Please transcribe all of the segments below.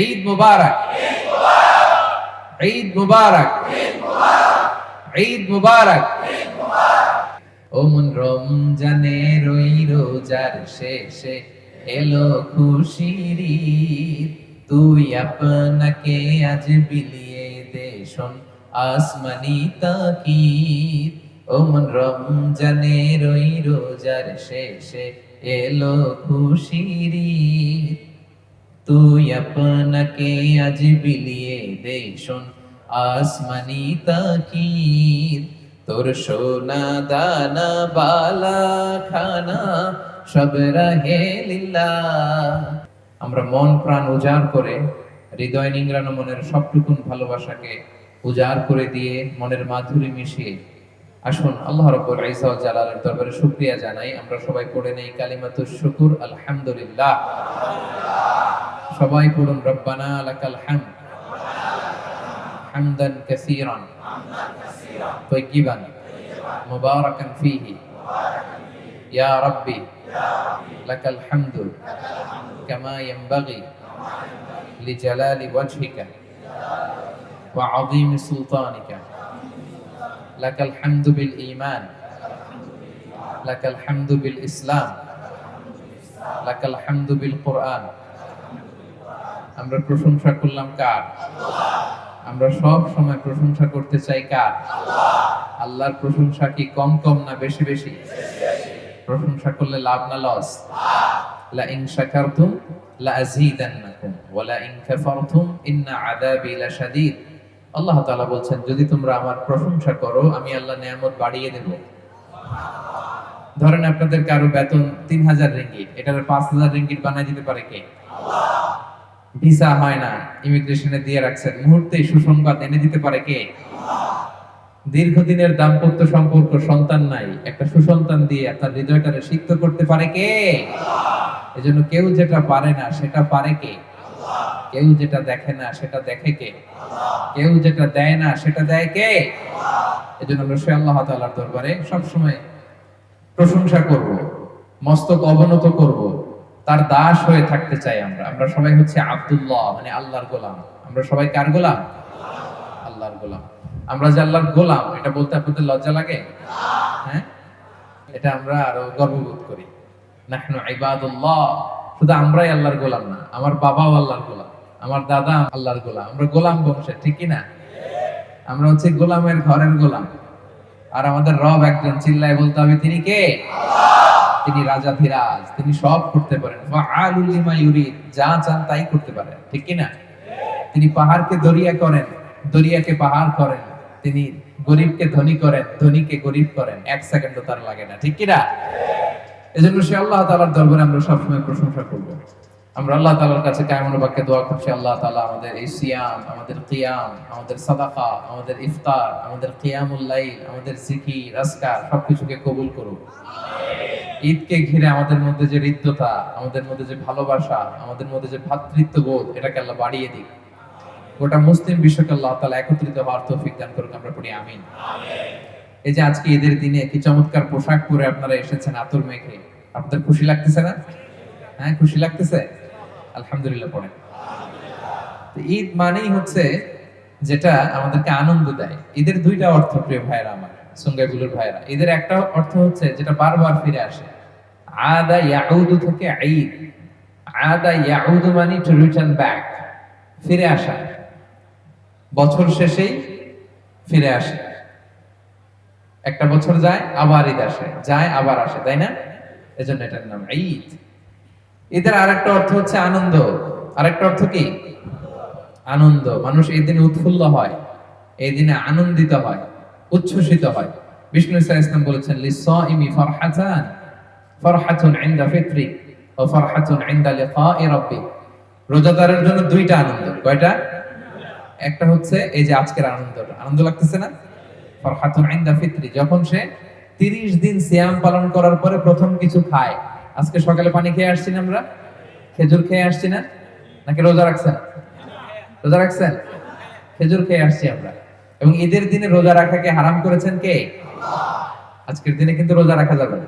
ঈদ মুবারক। ঈদ মুবারক। ঈদ মুবারক। ও মন রমজানে রই রোজার শেষে এলো খুশির তুই আপনাকে আজ বিলিয়ে দে শোন আসমানি তাকিদ। ও মন রমজানে রই রোজার শেষে এলো খুশির। তুই আপনাকে আজ বিলিয়ে দে শোন, আসমানি তাকিদ তোর সোনা দানা, বালা, খানা, সব রাহে লীলা। আমরা মন প্রাণ উজাড় করে হৃদয় নিংড়ানো মনের সবটুকুন ভালোবাসাকে উজাড় করে দিয়ে মনের মাধুরী মিশিয়ে আসুন, আল্লাহ রব্বুল ওয়াল জালালের দরবারে শুকরিয়া জানাই। আমরা সবাই পড়ে নেই কালিমাতুশ শুকুর, আলহামদুলিল্লাহ। সবাই পড়ুন রব্বানা লাকাল হামদ হামদান কাসীরান طيبا مباركا فيه يا ربي لك الحمد كما ينبغي لجلال وجهك وعظيم سلطانك لك الحمد بالإيمان لك الحمد بالإسلام لك الحمد بالقرآن আমরা প্রশংসা করলাম কার? আমরা সব সময় প্রশংসা করতে চাই কার? আল্লাহর প্রশংসা কি কম কম না বেশি বেশি? প্রশংসা করলে লাভ না লস? লা ইন শাকারতুম লা আযীদান্নাকুম ওয়া লা ইন কাফারতুম ইন্না আযাবি লাশাদীদ। আল্লাহ তাআলা বলছেন, যদি তোমরা আমার প্রশংসা করো, আমি আল্লাহ নিয়ামত বাড়িয়ে দেব। ধরেন আপনাদের কারও বেতন তিন হাজার রিঙ্গিট এটার পাঁচ হাজার রিঙ্গিট বানাই দিতে পারে কে? ভিসা হয় না। ইমিগ্রেশনে দিয়ে রাখছেন মুহূর্তেই সুসংবাদ এনে দিতে পারে কে? দীর্ঘদিনের দাম্পত্য সম্পর্ক, সন্তান নাই। একটা সুসন্তান দিয়ে আপনার হৃদয়টারে সিক্ত করতে পারে কে? এজন্য কেউ যেটা পারে না, সেটা পারে কে? কেউ যেটা দেখে না, সেটা দেখে কে? কেউ যেটা দেয় না, সেটা দেয় কে? এজন্য আমরা সে আল্লাহ তাআলার দরবারে সবসময় প্রশংসা করব, মস্তক অবনত করব। তার দাস হয়ে থাকতে চাই আমরা। আমরা সবাই হচ্ছে আব্দুল্লাহ মানে আল্লাহর গোলাম। আমরা সবাই কার গোলাম? আল্লাহর গোলাম। আমরা যে আল্লাহর গোলাম, এটা বলতে আপনাদের লজ্জা লাগে? হ্যাঁ? এটা আমরা আরও গর্ববোধ করি। নাহনু ইবাদুল্লাহ, শুধু আমরাই আল্লাহর গোলাম না, আমার বাবাও আল্লাহর গোলাম, আমার দাদা আল্লাহর গোলাম। আমরা গোলাম বংশের, ঠিক না? আমরা হচ্ছে গোলামের ঘরের গোলাম। আর আমাদের রব একজন, চিল্লায় বলতে হবে, তিনি কে? তিনি রাজা ধীরাজ, তিনি সব করতে পারেন। যা চান তাই করতে পারেন, ঠিক কি না তিনি পাহাড়কে দরিয়া করেন, দরিয়াকে পাহাড় করেন, তিনি গরিবকে ধনী করেন, ধনীকে গরিব করেন, এক সেকেন্ডও তার লাগে না, ঠিক কি না এজন্য সে আল্লাহ তাআলার দরবারে আমরা সবসময় প্রশংসা করব। আমরা আল্লাহ তালার কাছে কায়মন বাক্যে দোয়া করছি, আল্লাহ তালা আমাদের এই সিয়াম, আমাদের কিয়াম, আমাদের সাদাকা, আমাদের ইফতার, আমাদের কিয়ামুল লাইল, আমাদের সিকি আজকার, সবকিছুকে কবুল করুক। ঈদকে ঘিরে আমাদের মধ্যে যে হৃদ্যতা আমাদের মধ্যে যে ভালোবাসা আমাদের মধ্যে যে ভ্রাতৃত্ব বোধ এটাকে আল্লাহ বাড়িয়ে দিক। গোটা মুসলিম বিশ্বকে আল্লাহ তাআলা একত্রিত হওয়ার তৌফিক দান করুক আমরা পড়ি আমিন। এই যে আজকে ঈদের দিনে কি চমৎকার পোশাক পরে আপনারা এসেছেন আতর মেখে আপনাদের খুশি লাগতেছে না? হ্যাঁ খুশি লাগতেছে? আলহামদুলিল্লাহ পড়ে। তো ঈদ মানেই হচ্ছে যেটা আমাদেরকে আনন্দ দেয়। ঈদের দুইটা অর্থ প্রিয় ভাইরা আমার সঙ্গাইগুলোর ভাইরা ঈদের একটা অর্থ হচ্ছে যেটা বারবার ফিরে আসে। আদা ইয়াউদু থেকে আদা ইয়াউদু মানে টু রিটার্ন ব্যাক ফিরে আসা। বছর শেষেই ফিরে আসে। একটা বছর যায়, আবার ঈদ আসে। যায়, আবার আসে, তাই না? এজন্য এটার নাম ঈদ। ঈদের আরেকটা অর্থ হচ্ছে আনন্দ। আরেকটা অর্থ কি? আনন্দ। মানুষ এই দিনে উৎফুল্ল হয়, এই দিনে আনন্দিত হয়, উচ্ছ্বসিত হয়। বিষ্ণু ইসা ইসলাম বলেছেন লিসাইমি ফারহাতান ফারহাতুন ইনদা ফিত্রি ও ফারহাতুন ইনদা লিকাই রাব্বি। রোজাদারের জন্য দুইটা আনন্দ। কয়টা? একটা হচ্ছে এই যে আজকের আনন্দ আনন্দ লাগতেছে না? ফারহাতুন ইনদা ফিত্রি। যখন সে 30 দিন সিয়াম পালন করার পরে প্রথম কিছু খায়, আজকে সকালে পানি খেয়ে আসছি আমরা? খেজুর খেয়ে আসছি না? নাকি রোজা রাখছেন? রোজা রাখছেন? খেজুর খেয়ে আসছি আমরা। এবং ঈদের দিনে রোজা রাখাকে হারাম করেছেন কে? আজকের দিনে কিন্তু রোজা রাখা যাবে না।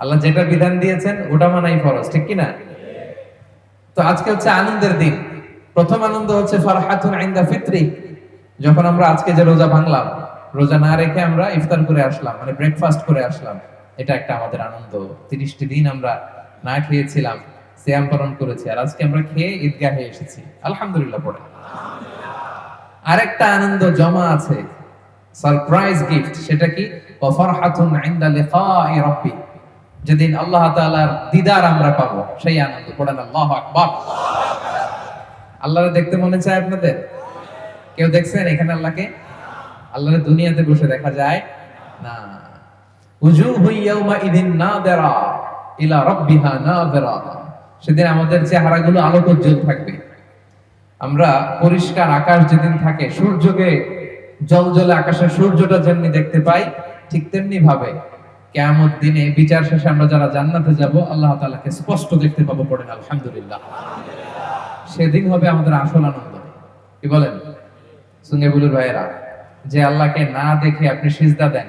আল্লাহ যেটা বিধান দিয়েছেন, ওটা মানাই ফরজ, ঠিক কি না তো আজকে হচ্ছে আনন্দের দিন। প্রথম আনন্দ হচ্ছে ফারহাতুন আইন্দা ফিত্রি, যখন আমরা আজকে যে রোজা ভাঙলাম, রোজা না রেখে আমরা ইফতার করে আসলাম মানে ব্রেকফাস্ট করে আসলাম। এটা একটা আমাদের আনন্দ। তিরিশটি দিন আমরা না খেয়েছিলাম, সিয়াম পালন করেছি, আর আজকে আমরা খেয়ে ঈদগাহে এসেছি। আলহামদুলিল্লাহ পড়ে। আরেকটা আনন্দ জমা আছে সারপ্রাইজ গিফট সেটা কি? ওয়াফরহাতুন ইনদা লিকাই রাব্বি। যেদিন আল্লাহ তাআলার দিদার আমরা পাবো, সেই আনন্দ পড়েন আল্লাহু আকবার। আল্লাহরে দেখতে মনে চায় আপনাদের? কেউ দেখছেন এখানে আল্লাহকে? আল্লাহর দুনিয়াতে বসে দেখা যায় না। সেদিন আমাদের চেহারাগুলো আলোকোজ্জ্বল থাকবে। আমরা পরিষ্কার আকাশ যেদিন থাকে, সূর্যকে জল জলে আকাশের সূর্যটা যেমনি দেখতে পাই, ঠিক তেমনি ভাবে কেমন দিনে বিচার শেষে আমরা যারা জান্নাতে যাব, আল্লাহ তাআলাকে স্পষ্ট দেখতে পাবো পড়েন আলহামদুলিল্লাহ। সেদিন হবে আমাদের আসল আনন্দ। কি বলেন? সুঙ্গে বুলুর ভাইয়েরা, যে আল্লাহকে না দেখে আপনি সিজদা দেন,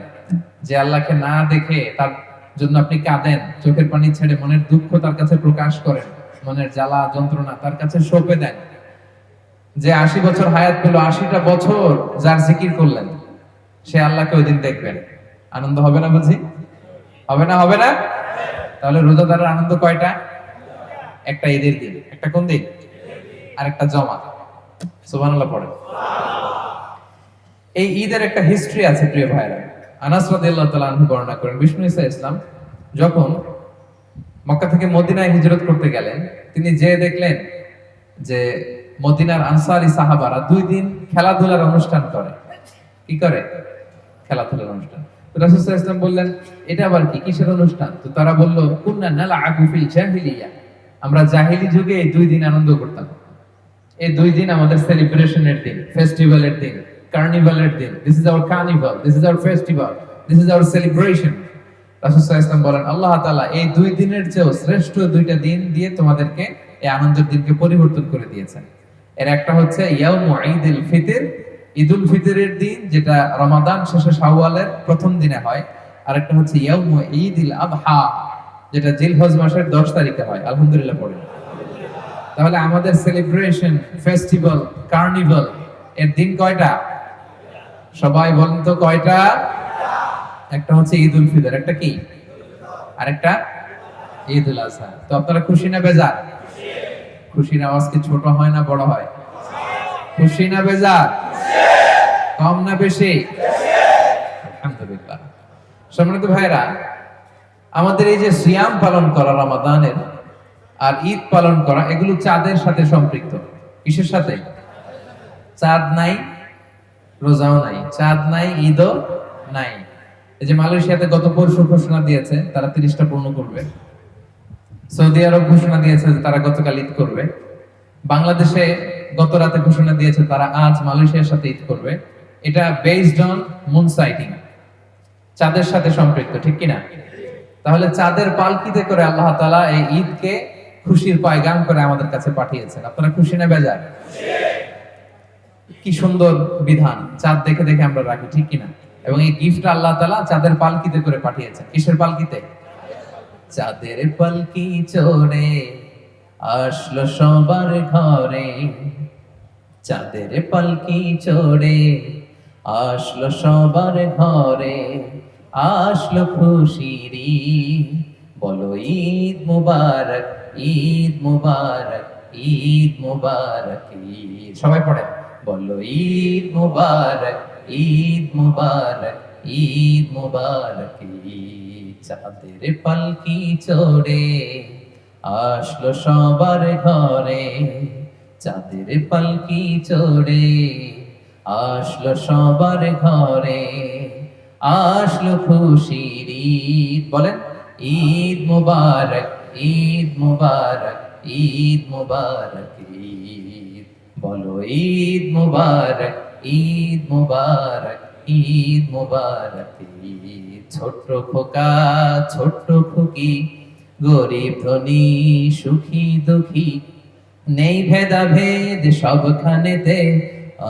যে আল্লাহকে না দেখে তার জন্য আপনি কাঁদেন, চোখের পানি ছেড়ে মনের দুঃখ তার কাছে প্রকাশ করেন, মনের জ্বালা, যন্ত্রণা তার কাছে সঁপে দেন। যে আশি বছর হায়াত পেল, আশিটা বছর যার জিকির করলেন, সে আল্লাহকে ওই দিন দেখবেন। আনন্দ হবে না বুঝি? হবে না হবে না? তাহলে রোজাদারের আনন্দ কয়টা? একটা ঈদের দিন। একটা কোন দিন? আর একটা জমা। সুবহানাল্লাহ পড়ে। এই ঈদের একটা হিস্ট্রি আছে, প্রিয় ভাইরা আনাস রাদিয়াল্লাহু তাআলা আনহু বর্ণনা করেন, বিষ্ণু ঈসা ইসলাম যখন মক্কা থেকে মদিনায় হিজরত করতে গেলেন, তিনি যে দেখলেন যে মদিনার আনসারি সাহাবারা দুই দিন খেলাধুলার অনুষ্ঠান করে। কি করে? খেলাধুলার অনুষ্ঠান। বললেন, এটা আবার কি? কিসের অনুষ্ঠান? তো তারা জাহিলিয়া। আমরা যুগে দুই দিন আনন্দ করতাম। এই দুই দিন আমাদের সেলিব্রেশনের দিন, ফেস্টিভ্যালের দিন, কার্নিভালের দিন। This is our carnival this is our festival this is our celebration বলেন, আল্লাহ তাআলা এই দুই দিনের চেয়েও শ্রেষ্ঠ দুইটা দিন দিয়ে তোমাদেরকে এই আনন্দের দিনকে পরিবর্তন করে দিয়েছেন। এর একটা হচ্ছে ইয়াউমু ঈদুল ফিতর ঈদুল ফিতরের দিন, যেটা রমাদান শেষে শাওয়ালের প্রথম দিনে হয়। আর একটা হচ্ছে ইয়াউমু ঈদুল আদহা যেটা জিলহজ মাসের 10 তারিখে হয়। আলহামদুলিল্লাহ পড়ে। তাহলে আমাদের সেলিব্রেশন ফেস্টিভ্যাল কার্নিভাল এর দিন কয়টা? সবাই বলেন তো কয়টা? একটা হচ্ছে ঈদ উল ফিতর, একটা কি? আরেকটা? ঈদ উল আজহা তো আপনারা খুশি না বেজার? খুশির আওয়াজ কি ছোট হয় না বড় হয়? খুশি না বেজার? কম না বেশি? আলহামদুলিল্লাহ। সম্মানিত ভাইরা আমাদের এই যে সিয়াম পালন করা রমাদানের আর ঈদ পালন করা, এগুলো চাঁদের সাথে সম্পৃক্ত। কিসের সাথে? চাঁদ নাই, রোজাও নাই। চাঁদ নাই, ঈদও নাই। এই যে মালয়েশিয়াতে গত পরশু ঘোষণা দিয়েছে, তারা তিরিশটা পূর্ণ করবে। সৌদি আরব ঘোষণা দিয়েছে তারা গতকাল ঈদ করবে। বাংলাদেশে গত রাতে ঘোষণা দিয়েছে তারা আজ মালয়েশিয়ার সাথে ঈদ করবে। এটা বেসড অন মুন সাইটিং চাঁদের সাথে সম্পৃক্ত, ঠিক কিনা? তাহলে চাঁদের পালকিতে করে আল্লাহ তাআলা এই ঈদকে খুশির পায়গাম করে আমাদের কাছে পাঠিয়েছেন। আপনারা খুশি না বেজার? কি সুন্দর বিধান। চাঁদ দেখে দেখে আমরা রাখি, ঠিক কিনা? এবং এই গিফট আল্লাহ তাআলা চাঁদের পালকিতে করে পাঠিয়েছেন। কিসের পালকিতে? চাঁদের পালকি চড়ে, আসলো সবার ঘরে। চাঁদের পালকি চড়ে, আসলো সবার ঘরে, আসলো খুশির। বলো, ঈদ মুবারক ঈদ মুবারক ঈদ মুবারক, ঈদ। সবাই পড়ে। বলো, ঈদ মুবারক ঈদ মুবারক ঈদ মুবারক চাঁদের পালকি চড়ে, আসলো সবার ঘরে। চাঁদের পালকি চড়ে আসলো সবার ঘরে, আসলো খুশির ঈদ। বলেন, ঈদ মুবারক ঈদ মুবারক ঈদ মুবারক, ঈদ। বলো, ঈদ মুবারক ঈদ মুবারক ঈদ মুবারক, ঈদ। ছোট্ট খোকা, ছোট্ট খুকি, গরিব ধনী, সুখী দুঃখী নেই ভেদাভেদ সবখানেতে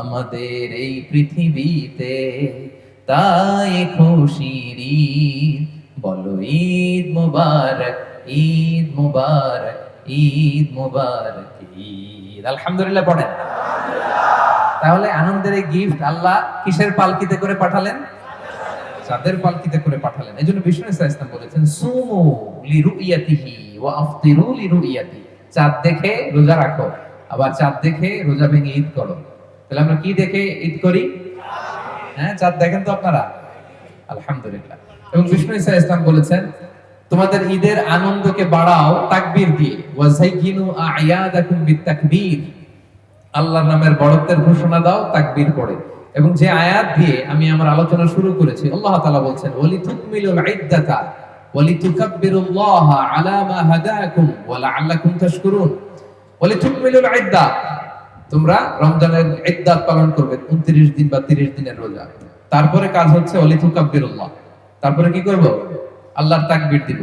আমাদের এই পৃথিবীতে। তাই খুশির ঈদ, বলো ঈদ মুবারক ঈদ মুবারক ঈদ মুবারক, ঈদ। আলহামদুলিল্লাহ পড়েন। তাহলে আনন্দের এই গিফট আল্লাহ কিসের পালকিতে করে পাঠালেন? চাঁদের পালকিতে করে পাঠালেন। এই জন্য বিষ্ণু ইসলাম বলেছেন, সুমু লিরুইয়াতিহি ওয়া আফতিরু লিরুইয়াতি চাঁদ দেখে রোজা রাখো, আবার চাঁদ দেখে রোজা ভেঙে ঈদ করো। তাহলে আমরা কি দেখে ঈদ করি? হ্যাঁ চাঁদ দেখেন তো আপনারা? আলহামদুলিল্লাহ। এবং বিষ্ণু ইসা ইসলাম বলেছেন, তোমাদের ঈদের আনন্দকে বাড়াও তাকবীর দিয়ে। ওয়াজাইয়িনু আয়াদাকুম বিতাকবীর আল্লাহর নামের বড়ত্বের ঘোষণা দাও, তাকবীর পড়ে। এবং যে আয়াত দিয়ে আমি আমার আলোচনা শুরু করেছি, আল্লাহ তাআলা বলছেন ওয়ালি তুকমিলুল ইদ্দাতা ওয়ালি তুকাব্বিরুল্লাহ আলা তোমরা রমজানের ইদ্দাত পালন করবে 29 দিন বা 30 দিনের রোজা। তারপরে কাজ হচ্ছে তারপরে কি করব? আল্লাহর তাকবীর দিব,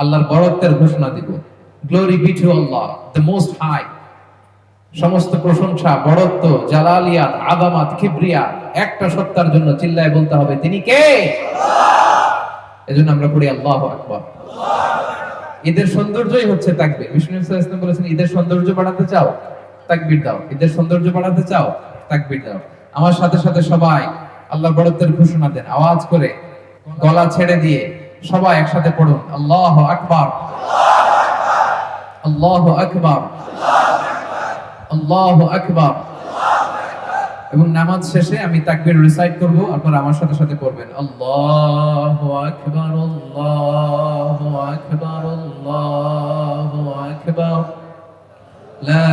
আল্লাহর বড়ত্বের ঘোষণা দিব। Glory be to Allah the most high সমস্ত প্রশংসা বড়ত্ব জালালিয়াত, আদামাত কিবরিয়া একটা সত্তার জন্য চিল্লায় বলতে হবে, তিনি কে? এজন্য আমরা পড়ি আল্লাহ আকবার। ঈদের সৌন্দর্যই হচ্ছে তাকবীর। বিষ্ণু ইসলাম বলেছেন, ঈদের সৌন্দর্য বাড়াতে চাও, তাকবীর দাও। ঈদের সৌন্দর্য বাড়াতে চাও, তাকবীর দাও। আমার সাথে সাথে সবাই আল্লাহর বড়ত্বের ঘোষণা দেন, আওয়াজ করে গলা ছেড়ে দিয়ে সবাই একসাথে পড়ুন, আল্লাহ আকবার। আল্লাহ আকবার। আল্লাহু আকবার। এবং নামাজ শেষে আমি তাকবীর রিসাইট করব, আপনারা আমার সাথে সাথে পড়বেন। আল্লাহু আকবার আল্লাহু আকবার আল্লাহু আকবার। লা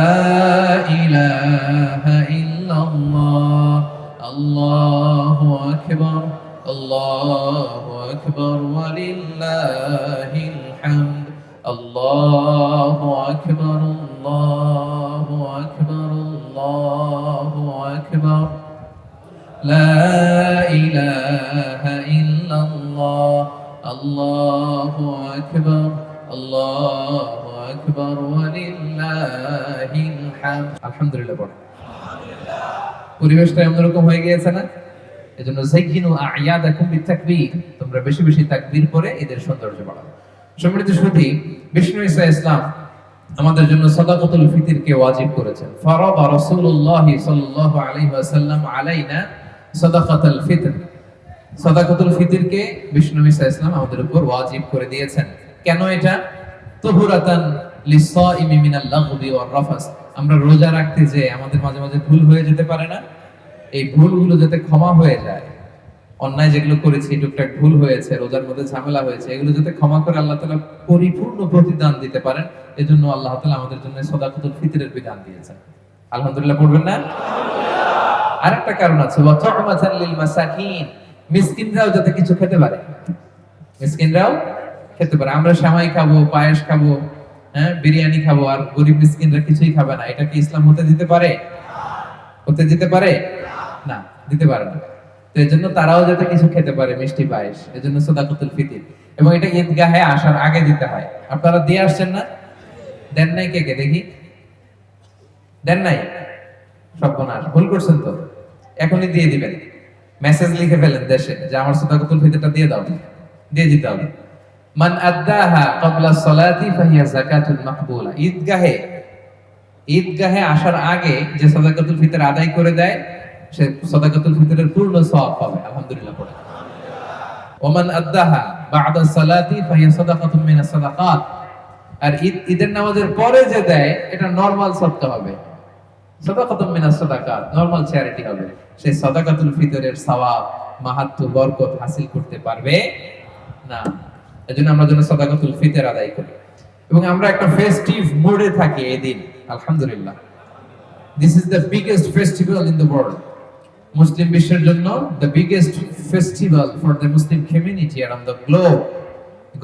ইলাহা ইল্লাল্লাহ। আল্লাহু আকবার আল্লাহু আকবার, ওয়ালিল্লাহিল হামদ। আল্লাহু আকবার, আল্লাহু لا إله إلا الله الله أكبر الله أكبر ولله الحمد الحمد لله পড়ো পরিবেশটা অন্যরকম হয়ে গিয়েছে না এজন্য যাইয়িনু আ'য়াদাকুম বিতাকবীর তোমরা বেশি বেশি তাকবীর করে এদের সৌন্দর্য বাড়াও সম্মানিত সুধী বিষ্ণু ঈসা ইসলাম আমাদের জন্য সাদাকাতুল ফিতরকে ওয়াজিব করেছেন ফারাদা রাসূলুল্লাহ সাল্লাল্লাহু আলাইহি ওয়াসাল্লাম আলাইনা সাদাকাতুল ফিতর। সাদাকাতুল ফিতরকে বিষ্ণু ঈসা ইসলাম আমাদের উপর ওয়াজিব করে দিয়েছেন। কেন এটা? তুহুরাতান লিসাইমি মিনাল লাগবি ওয়ার রাফাস। আমরা রোজা রাখতে যে আমাদের মাঝে মাঝে ভুল হয়ে যেতে পারে না, এই ভুলগুলো যাতে ক্ষমা হয়ে যায়। অন্যায় যেগুলো করেছি, টুকটাক ভুল হয়েছে, রোজার মধ্যে ঝামেলা হয়েছে, এগুলো যাতে ক্ষমা করে আল্লাহ তাআলা পরিপূর্ণ প্রতিদান দিতে পারেন, এজন্য আল্লাহ তাআলা আমাদের জন্য সদাকতুল ফিতরের বিধান দিয়েছেন। আলহামদুলিল্লাহ, পড়বেন না? আরেকটা কারণ আছে মিসকিনরাও যাতে কিছু খেতে পারে। মিসকিনরাও খেতে পারে। আমরা সামাই খাব, পায়েস খাব হ্যাঁ বিরিয়ানি খাব, আর গরিব মিসকিনরা কিছুই খাবে না। এটা কি ইসলাম হতে দিতে পারে? হতে দিতে পারে? না, দিতে পারে না। তো এই জন্য তারাও যাতে কিছু খেতে পারে, মিষ্টি পায়েস। এই জন্য সদাকতুল ফিতির। এবং এটা ঈদগাহে আসার আগে দিতে হয়। আপনারা দিয়ে আসছেন না? দেন নাই কে কে? দেখি। দেন নাই? সর্বনাশ। ভুল করছেন তো? এখনই দিয়ে দিবেন। মেসেজ লিখে ফেলেন দেশে যে, আমার সদাকতুল ফিতরটা দিয়ে দাও। দিয়ে দিতে হবে। মান আদ্দাহা ক্বাবলা সলাতি ফাহিয়া যাকাতুল মাকবুলা। ঈদগাহে ঈদগাহে আসার আগে যে সদাকাতুল ফিতর আদায় করে দেয়, সে সদাকাতুল ফিতরের পূর্ণ সওয়াব পাবে। আলহামদুলিল্লাহ, পড়ে। ওমান আদ্দাহা বা'দা সালাতি ফাহিয়া সাদাকাতুম মিনাস সাদাকাত। আর ঈদ, ঈদের নামাজের পরে যে দেয়, এটা নরমাল সদকা হবে। মিনাস নরমাল চ্যারিটি হবে। সেই ফিতরের সওয়াব মাহাত্ম বরকত হাসিল করতে পারবে না। এজন্য আমরা যেন ফিতর আদায় করি। এবং আমরা একটা ফেস্টিভ মুডে থাকি এই দিন, আলহামদুলিল্লাহ। This is the biggest festival in the world Muslim বিশ্বের জন্য the biggest festival for the Muslim community around the globe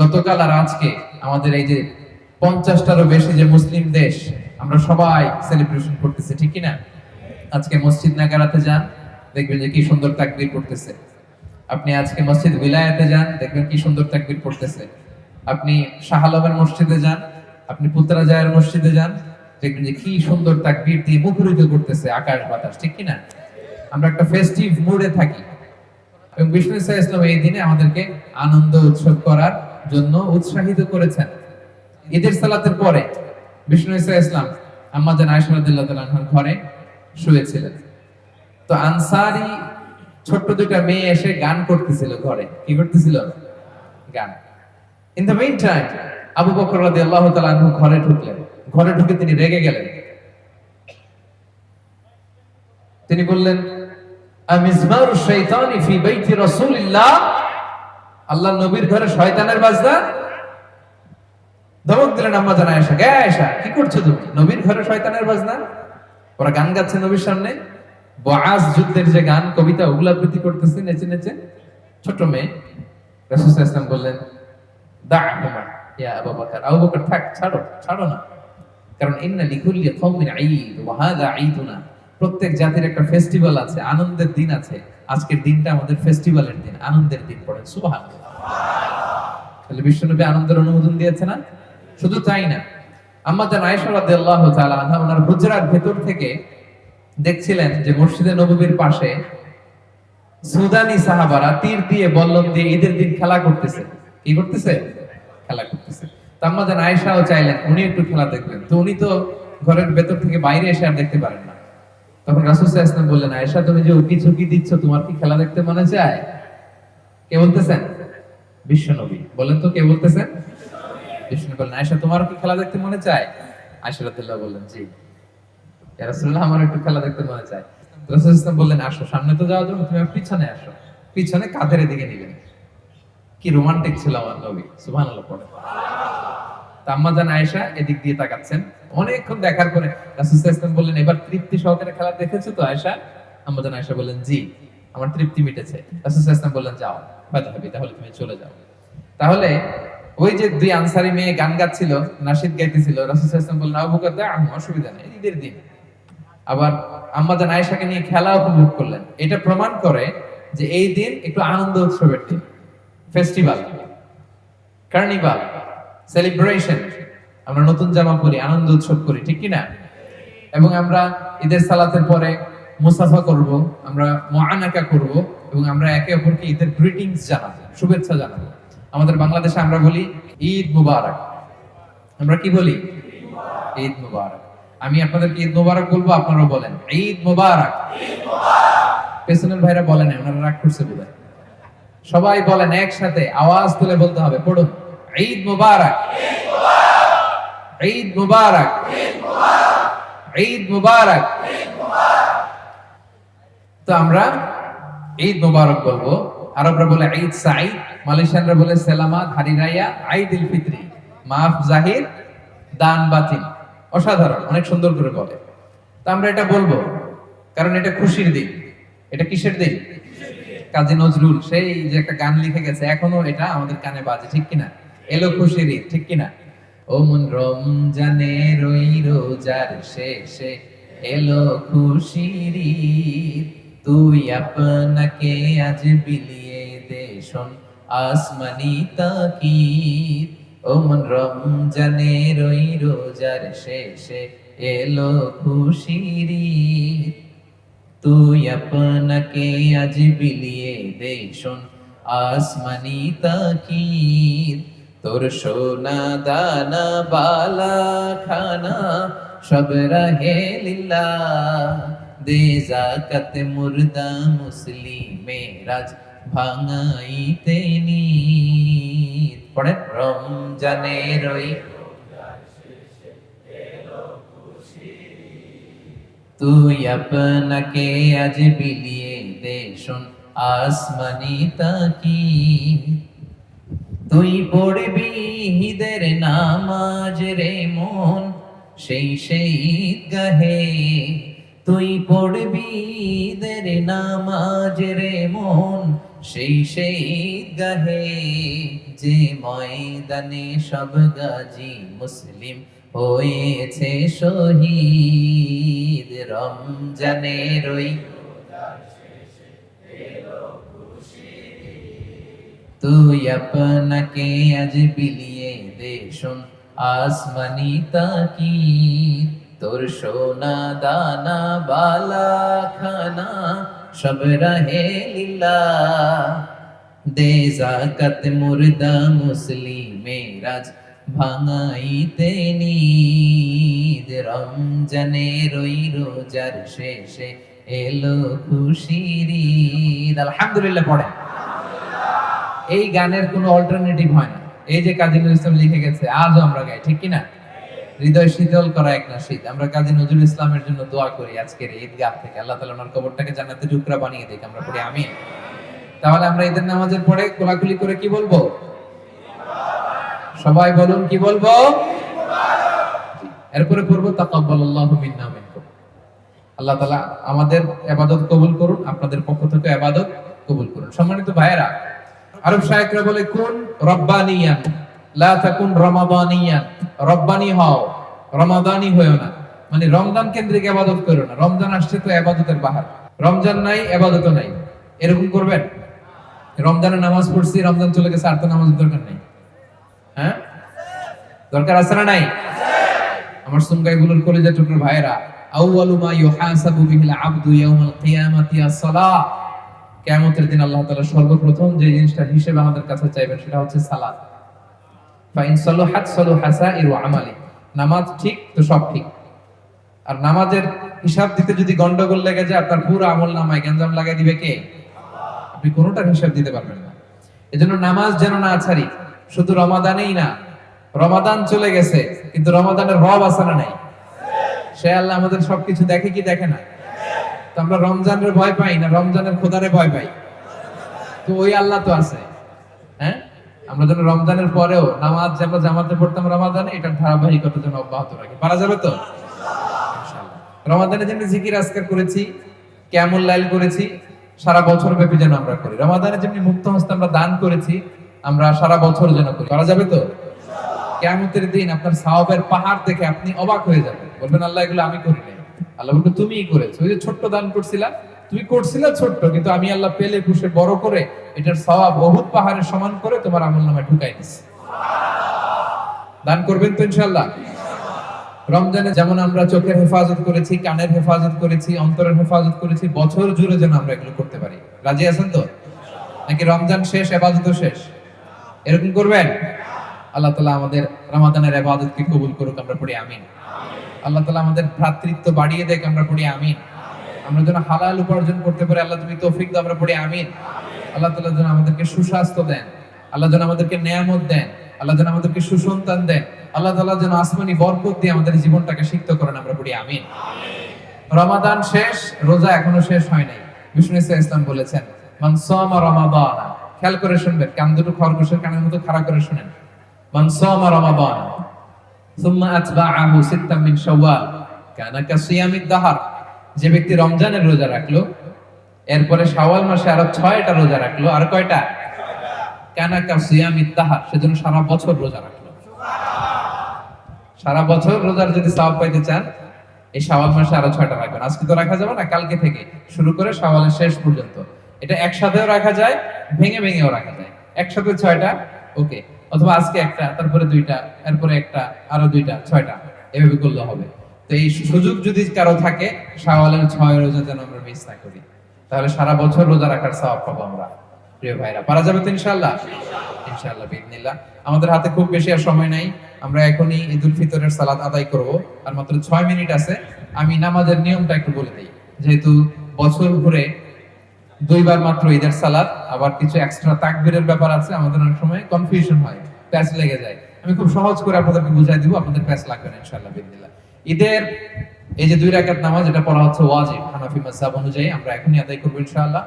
গতকাল আর আজকে আমাদের এই যে পঞ্চাশটারও বেশি যে মুসলিম দেশ আমরা সবাই সেলিব্রেশন করতেছি, ঠিক না আজকে মসজিদ নাগারাতে যান, দেখবেন যে কি সুন্দর তাকবীর করতেছে আপনি আজকে মসজিদ বিলায়াতে যান, দেখবেন কি সুন্দর তাকবীর পড়তেছে। আপনি শাহ মসজিদে যান, আপনি পুত্রাজায়ের মসজিদে যান, দেখবেন যে কি সুন্দর তাকবীর দিয়ে মুখরিত করতেছে আকাশ বাতাস, ঠিক কি না আমরা একটা ফেস্টিভ মুডে থাকি। এবং বিষ্ণু ইসা ইসলাম এই দিনে আমাদেরকে আনন্দ উৎসব করার জন্য উৎসাহিত করেছেন। ঈদের সালাতের পরে বিষ্ণু ইসা ইসলাম ঘরে শুয়েছিলেন। তো আনসারি ছোট্ট দুইটা মেয়ে এসে গান করতেছিল ঘরে। কি করতেছিল? গান। ইন দ্য মেইন টাইম আবু বকর আনহু ঘরে ঢুকলেন। ঘরে ঢুকে তিনি রেগে গেলেন। তিনি বললেন আল্লাহ নবীর ঘরে শয়তানের বাজনা? ধমক দিলেন, আম্মা জানা আয়েশা গে আয়েশা কি করছ তুমি? নবীর ঘরে শয়তানের বাজনা? ওরা গান গাচ্ছে নবীর সামনে। বআজ যুদ্ধের যে গান, কবিতা, ওগুলো আবৃত্তি করতেছে নেচে নেচে। ছোট মেয়ে রাসূল ওয়াসাল্লাম বললেন দা'হুমা ইয়া আবু বকর। আবু বকর, থাক, ছাড়ো ছাড়ো না। কারণ, ইন্না লিকুল্লি কওমিন ঈদ, ওয়া হাযা ঈদুনা। প্রত্যেক জাতির একটা ফেস্টিভ্যাল আছে, আনন্দের দিন আছে। আজকের দিনটা আমাদের ফেস্টিভ্যালের দিন, আনন্দের দিন পড়েন। সুবহানাল্লাহ। তাহলে বিশ্বনবী আনন্দের অনুমোদন দিয়েছে না? শুধু তাই না জান আয়েশা ওনার হুজরার ভেতর থেকে দেখছিলেন যে মসজিদে নববীর পাশে সুদানি সাহাবারা তীর দিয়ে বল্লম দিয়ে ঈদের দিন খেলা করতেছে। কি করতেছে? খেলা করতেছে। তো আম্মা আয়েশাও চাইলেন উনি একটু খেলা দেখবেন। তো উনি তো ঘরের ভেতর থেকে বাইরে এসে আর দেখতে পারেন না। তখন রাসূল বললেন, আয়েশা, তুমি যে উকি ঝুঁকি দিচ্ছ, তোমার কি খেলা দেখতে মনে চায়? কে বলতেছেন? বিশ্বনবী বলেন তো কে বলতেছেন? বিষ্ণু বললেন, আয়েশা, তোমার কি খেলা দেখতে মনে চায়? আয়েশা রাদিয়াল্লাহু বললেন, জি। রাসূলুল্লাহ, আমার একটু খেলা দেখতে মনে চায়। রাসূল ইসলাম বললেন, আসো, সামনে তো যাওয়ার জন্য তুমি পিছনে আসো। পিছনে কাঁধের দিকে কি রোমান্টিক ছিল আমার নবী আম্মা জান এদিক দিয়ে তাকাচ্ছেন। অনেকক্ষণ দেখার পরে রাসূল ইসলাম বললেন, এবার তৃপ্তি সহকারে খেলা দেখেছ তো আয়েশা? আম্মা জান বললেন, জি, আমার তৃপ্তি মিটেছে। রাসূল ইসলাম বললেন, যাও বাদ হবে, তাহলে তুমি চলে যাও। তাহলে ওই যে দুই আনসারি মেয়ে গান গাচ্ছিল নাশিদ গাইতেছিল, রাসূল ইসলাম বললেন দা আম্মু অসুবিধা নেই, ঈদের দিন। আবার আম্মাজান আয়েশাকে নিয়ে খেলা উপভোগ করলেন। এটা প্রমাণ করে যে এই দিন একটু আনন্দ উৎসবের দিন। ফেস্টিভ্যাল কার্নিভাল সেলিব্রেশন আমরা নতুন জামা পরি, আনন্দ উৎসব করি, ঠিক কি না এবং আমরা ঈদের সালাতের পরে মুসাফা করব, আমরা মুআনাকা করব, এবং আমরা একে অপরকে ঈদের গ্রিটিংস জানাব, শুভেচ্ছা জানাব। আমাদের বাংলাদেশে আমরা বলি ঈদ মুবারক। আমরা কি বলি? ঈদ মুবারক। আমি আপনাদেরকে ঈদ মুবারক বলব, আপনারাও বলেন, ঈদ মুবারক। পেছনের ভাইরা বলেন ওনারা রাগ করছে বোধহয়। সবাই বলেন একসাথে, আওয়াজ তুলে বলতে হবে, পড়ুন, ঈদ মুবারক। ঈদ মুবারক। ঈদ মুবারক। তো আমরা ঈদ মুবারক বলব আরবরা বলে, ঈদ সাঈদ। মালয়েশিয়ানরা বলে, সেলামাত হারিরাইয়া উল ফিত্রি, মাফ জাহির, দান বাতিল। অসাধারণ, অনেক সুন্দর করে বলে। তো আমরা এটা বলব, কারণ এটা খুশির দিন। এটা কিসের দিন? কাজী নজরুল, সেই যে একটা গান লিখে গেছে, এখনও এটা আমাদের কানে বাজে, ঠিক কিনা? এলো খুশির ঈদ, ঠিক কিনা? ও মন রমজানে রই রোজার শেষে এলো খুশির ঈদ। তুই আপনাকে আজ বিলিয়ে দে শোন আসমানি তাকিদ ও মন রমজানে রই রোজার শেষে এলো খুশির তুই আপনাকে আজ বিলিয়ে দে আসমানি তাকিদ, তোর সোনা দানা, বালা, খানা, সব রহে লিল্লা দে জাকাত মুর্দা মুসলিমে রাজ ভাঙাইতে নিত। পড়েন, রমজানে রই। তুই আপনাকে আজ বিলিয়ে দে শোন, আসমানি তাকি। তুই পড়বি হিদের নামাজ রে মন, সেই সেই গাহে তুই পড়বি ঈদের নামাজ রে মন সেই সেই গাহে যে ময়দানে সব গাজী মুসলিম হয়েছে শহীদ রমজানের ওই তুই আপনাকে আজ বিলিয়ে দে শোন, আসমানি তাকি তোর সোনা দানা বালা খানা সব রহে লীলা। দে জাকাত মুর্দা মুসলিমে রাজ ভাঙাইতে নিদ। রমজানের ওই রোজার শেষে এলো খুশির আলহামদুলিল্লাহ পড়ে। এই গানের কোনো অল্টারনেটিভ হয় না। এই যে কাজী নজরুল ইসলাম লিখে গেছে, আজও আমরা গাই, ঠিক কিনা? হৃদয় শীতল করা এক নাশিদ আমরা কাজী নজরুল ইসলামের জন্য দোয়া করি আজকের ঈদগাহ থেকে। আল্লাহ তাআলা ওনার কবরটাকে জান্নাতে টুকরা বানিয়ে দেখ আমরা পড়ি আমিন। তাহলে আমরা ঈদের নামাজের পরে কোলাকুলি করে কি বলব? সবাই বলুন কি বলব? এরপরে পড়ব, তাকাব্বালাল্লাহু মিন্না মিনকুম। আল্লাহ তাআলা আমাদের ইবাদত কবুল করুন, আপনাদের পক্ষ থেকে ইবাদত কবুল করুন। সম্মানিত ভাইয়েরা, আরব শায়েকরা বলে, কোন রব্বানিয়ান। রমাদানিয়ান রব্বানি হও, রমাদানি না। মানে রমজান কেন্দ্রিক করো না। রমজান আসছে তো বাহার। রমজান নাই নাই। এরকম করবেন? রমজানে নামাজ পড়ছি, রমজান চলে গেছে, আর তো নামাজ দরকার নেই। হ্যাঁ? দরকার আছে না নাই? আমার সুনগাইগুলোর কলেজের টুকরো ভাইরা আউয়ালু মা ইউহাসাবু বিহিল আবদু ইয়াউমাল কিয়ামাতি আস-সালাহ কিয়ামতের দিন আল্লাহ তাআলা সর্বপ্রথম যে জিনিসটা হিসেবে আমাদের কাছে চাইবেন, সেটা হচ্ছে সালাত ফাইন সালুহাত সালুহা সাইরু আমালি। নামাজ ঠিক তো সব ঠিক। আর নামাজের হিসাব দিতে যদি গন্ডগোল লেগে যায়, আপনার পুরো আমল নামায় গঞ্জাম লাগাই দিবে কে? আপনি কোনোটার হিসাব দিতে পারবেন না। এজন্য নামাজ যেন না ছাড়ি, শুধু রমাদানেই না, রমাদান চলে গেছে, কিন্তু রমাদানের রব আসানা নাই? সে আল্লাহ আমাদের সবকিছু দেখে কি দেখে না? তো আমরা রমজানের ভয় পাই না, রমজানের খোদারে ভয় পাই। তো ওই আল্লাহ তো আছে। হ্যাঁ? আমরা যেন রমজানের পরেও নামাজ যে আমরা জামাতে পড়তাম রমাদানে এটার ধারাবাহিকতা যেন অব্যাহত রাখি। পারা যাবে তো। রমাদানে যেমনি জিকির আজকার করেছি কেমন লাইল করেছি সারা বছর ব্যাপী যেন আমরা করি। রমাদানে যেমনি মুক্ত হস্তে আমরা দান করেছি আমরা সারা বছর যেন করি। করা যাবে তো? কেমতের দিন আপনার সাহাবের পাহাড় দেখে আপনি অবাক হয়ে যাবেন। বলবেন আল্লাহ এগুলো আমি করি নাই। আল্লাহ বলবে তুমিই করেছ। ওই যে ছোট্ট দান করছিলা তুমি করছিলা ছোট্ট, কিন্তু আমি আল্লাহ পেলে পুষে বড় করে এটার সওয়াব বহুত পাহাড়ের সমান করে তোমার আমল নামে ঢুকাই দিছি। দান করবেন তো ইনশাআল্লাহ? রমজানে যেমন আমরা চোখের হেফাজত করেছি, কানের হেফাজত করেছি, অন্তরের হেফাজত করেছি, বছর জুড়ে যেন আমরা এগুলো করতে পারি। রাজি আছেন তো? নাকি রমজান শেষ, এবাদত শেষ? এরকম করবেন? আল্লাহ তালা আমাদের রমাদানের আবাদতকে কবুল করুক, আমরা পড়ি আমিন। আল্লাহ তালা আমাদের ভ্রাতৃত্ব বাড়িয়ে দেখ আমরা পড়ি আমিন। আমরা যেন হালাল উপার্জন করতে পারি আল্লাহ তুমি তৌফিক দাও আমরা পড়ি আমিন আল্লাহ তালা যেন আমাদেরকে সুস্বাস্থ্য দেন আল্লাহ যেন আমাদেরকে নেয়ামত দেন আল্লাহ যেন আমাদেরকে সুসন্তান দেন আল্লাহ তালা যেন আসমানি বরকত দিয়ে আমাদের জীবনটাকে সিক্ত করেন আমরা পড়ি আমিন রমাদান শেষ রোজা এখনো শেষ হয় নাই বিষ্ণু ইসা ইসলাম বলেছেন মান সামা রমাদানা খেয়াল করে শুনবেন কান দুটো খরগোশের কানের মতো খাড়া করে শুনেন মান সামা রমাদানা ثم أتبعه ستا من شوال كان كصيام الدهر যে ব্যক্তি রমজানের রোজা রাখল, এরপরে শাওয়াল মাসে আরও ছয়টা রোজা রাখল, আর কয়টা? কানা কাসিয়াম ইত্তাহার সেজন্য সারা বছর রোজা রাখল। সারা বছর রোজার যদি পাইতে চান, এই শাওয়াল মাসে আরও ছয়টা রাখবেন। আজকে তো রাখা যাবে না, কালকে থেকে শুরু করে শাওয়ালের শেষ পর্যন্ত। এটা একসাথেও রাখা যায়, ভেঙে ভেঙেও রাখা যায়। একসাথে ছয়টা, ওকে। অথবা আজকে একটা, তারপরে দুইটা, এরপরে একটা, আরও দুইটা, ছয়টা। এভাবে করলে হবে। এই সুযোগ যদি কারও থাকে শাওয়ালের ছয় রোজা যেন আমরা মিস না করি। তাহলে সারা বছর রোজা রাখার সওয়াব পাবো আমরা, প্রিয় ভাইরা। পারা যাবে তো ইনশাআল্লাহ? ইনশাআল্লাহ বিদিনিল্লাহ আমাদের হাতে খুব বেশি আর সময় নাই। আমরা এখনই ঈদুল ফিতরের সালাত আদায় করব। আর মাত্র ছয় মিনিট আছে। আমি নামাজের নিয়মটা একটু বলে দিই। যেহেতু বছর ঘুরে দুইবার মাত্র ঈদের সালাত, আবার কিছু এক্সট্রা তাকবীরের ব্যাপার আছে, আমাদের অনেক সময় কনফিউশন হয়, প্যাচ লেগে যায়। আমি খুব সহজ করে আপনাদেরকে বুঝাই দিব, আপনাদের প্যাচ লাগবে না, ইনশাআল্লাহ বিদিনিল্লাহ ঈদের এই যে দুই রাকাত নামাজ, এটা পড়া হচ্ছে ওয়াজিব। হানাফি মাযহাব অনুযায়ী আমরা এখনই আদায় করব ইনশাআল্লাহ।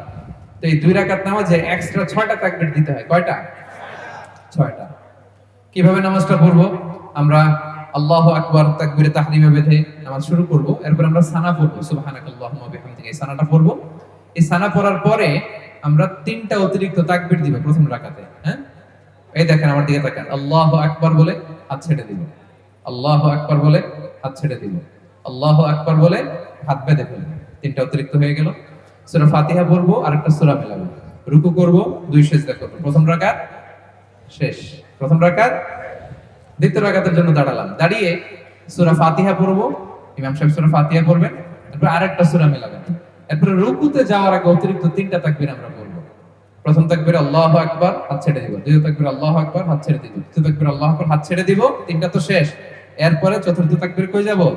তো এই দুই রাকাত নামাজে এক্সট্রা ছয়টা তাকবীর দিতে হয়। কয়টা? ছয়টা। কীভাবে নামাজটা পড়ব? আমরা আল্লাহু আকবার তাকবীরে তাহরিমে বেঁধে নামাজ শুরু করব। এরপর আমরা সানা পড়ব। সুবহানাকাল্লাহুম্মা বিহামদিকা এই সানাটা পড়ব। এই সানা পড়ার পরে আমরা তিনটা অতিরিক্ত তাকবীর দিব প্রথম রাকাতে হ্যাঁ? এই দেখেন আমার দিকে তাকান। আল্লাহু আকবার বলে হাত ছেড়ে দিব আল্লাহু আকবার বলে হাত ছেড়ে দিব আল্লাহু আকবার বলে হাত বেঁধে ফেলব তিনটা অতিরিক্ত হয়ে গেল। সূরা ফাতিহা পড়ব আর একটা সুরা মেলাবো। রুকু করব, দুই সেজদা করব। প্রথম রাকাত শেষ। প্রথম রাকাত, দ্বিতীয় রাকাতের জন্য দাঁড়ালাম। দাঁড়িয়ে সূরা ফাতিহা পড়ব, ইমাম সাহেব সূরা ফাতিহা পড়বেন এরপর আরেকটা সূরা মেলাবেন। এরপর রুকুতে যাওয়ার আগে অতিরিক্ত তিনটা তাকবীর আমরা পড়ব। প্রথম তাকবীর, আল্লাহু আকবার, হাত ছেড়ে দিব। দ্বিতীয় তাকবীর, আল্লাহু আকবার, হাত ছেড়ে দিব। তৃতীয় তাকবীর, আল্লাহু আকবার, হাত ছেড়ে দিব। তিনটা তো শেষ। এরপরে চতুর্থ তাকবির কই যাব?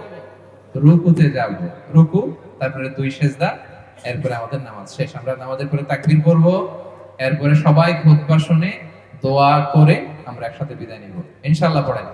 রুকুতে যাব। রুকু, তারপরে দুই সেজদা, এরপরে আমাদের নামাজ শেষ। আমরা নামাজের পরে তাকবীর করব। এরপরে সবাই খুতবা শুনে দোয়া করে আমরা একসাথে বিদায় নিব। ইনশাআল্লাহ পড়েন।